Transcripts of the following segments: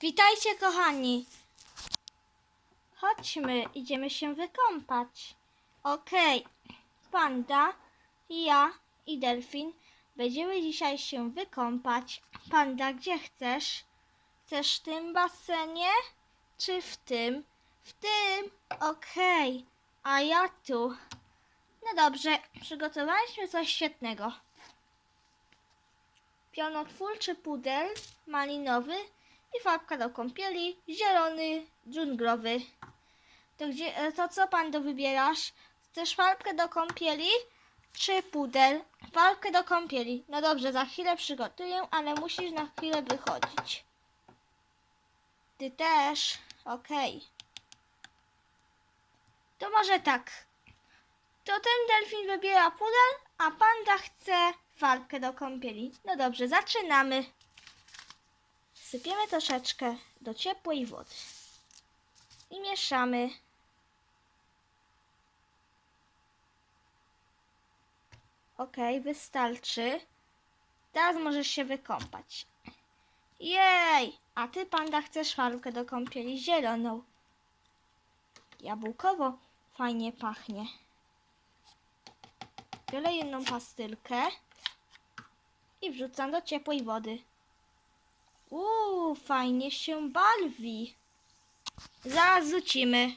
Witajcie, kochani. Chodźmy, idziemy się wykąpać. Okej, panda, ja i delfin będziemy dzisiaj się wykąpać. Panda, gdzie chcesz? Chcesz w tym basenie, czy w tym? W tym, okej, a ja tu. No dobrze, przygotowaliśmy coś świetnego. Pionotwórczy pudel malinowy i farbka do kąpieli zielony dżunglowy. To, gdzie, e, to co pan do wybierasz? Chcesz farbkę do kąpieli czy pudel? Farbkę do kąpieli. No dobrze, za chwilę przygotuję, ale musisz na chwilę wychodzić. Ty też. Okej. To może tak. To ten delfin wybiera pudel, a panda chce farbkę do kąpieli. No dobrze, zaczynamy. Sypiemy troszeczkę do ciepłej wody. I mieszamy. Ok, wystarczy. Teraz możesz się wykąpać. Jej! A ty, panda, chcesz farbkę do kąpieli zieloną. Jabłkowo fajnie pachnie. Biorę jedną pastylkę i wrzucam do ciepłej wody. Uuu, fajnie się bawi. Zaraz rzucimy.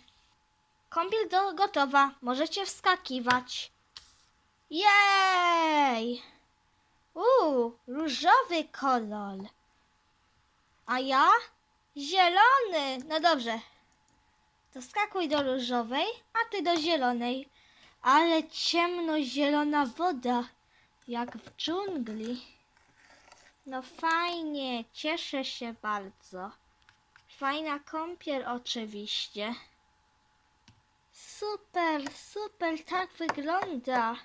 Kąpiel do, gotowa. Możecie wskakiwać. Jej! Uuu, różowy kolor. A ja? Zielony. No dobrze. To skakuj do różowej, a ty do zielonej. Ale ciemnozielona woda, jak w dżungli. No fajnie, cieszę się bardzo. Fajna kąpiel oczywiście. Super, super, tak wygląda.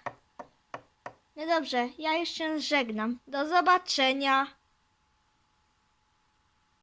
No dobrze, ja się żegnam. Do zobaczenia.